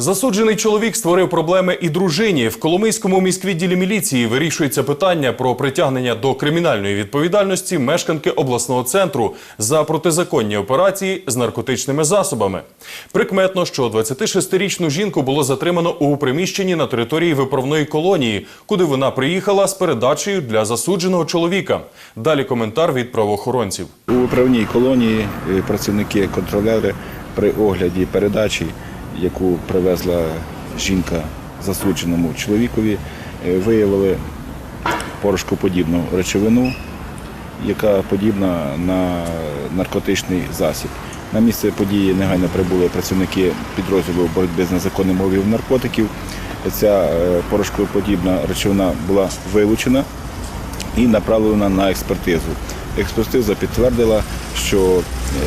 Засуджений чоловік створив проблеми і дружині. В Коломийському міськвідділі міліції вирішується питання про притягнення до кримінальної відповідальності мешканки обласного центру за протизаконні операції з наркотичними засобами. Прикметно, що 26-річну жінку було затримано у приміщенні на території виправної колонії, куди вона приїхала з передачею для засудженого чоловіка. Далі коментар від правоохоронців. У виправній колонії е, працівники контролери при огляді передачі, яку привезла жінка засудженому чоловікові, е, виявили порошкоподібну речовину, яка подібна на наркотичний засіб. На місце події негайно прибули працівники підрозділу боротьби з незаконним обігом наркотиків. Ця е, порошкоподібна речовина була вилучена і направлена на експертизу. Експертиза підтвердила, що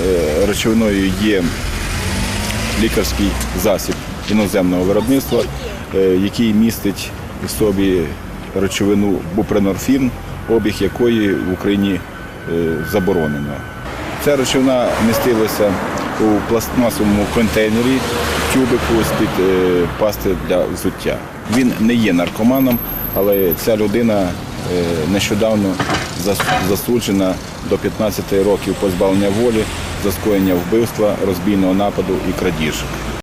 е, речовиною є лікарський засіб іноземного виробництва, е, який містить в собі речовину бупренорфін, обіг якої в Україні е, заборонено. Ця речовина містилася у пластмасовому контейнері тюбику з-під е, пасти для взуття. Він не є наркоманом, але ця людина нещодавно зас- засуджена до 15 років позбавлення волі за скоєння вбивства, розбійного нападу і крадіжок.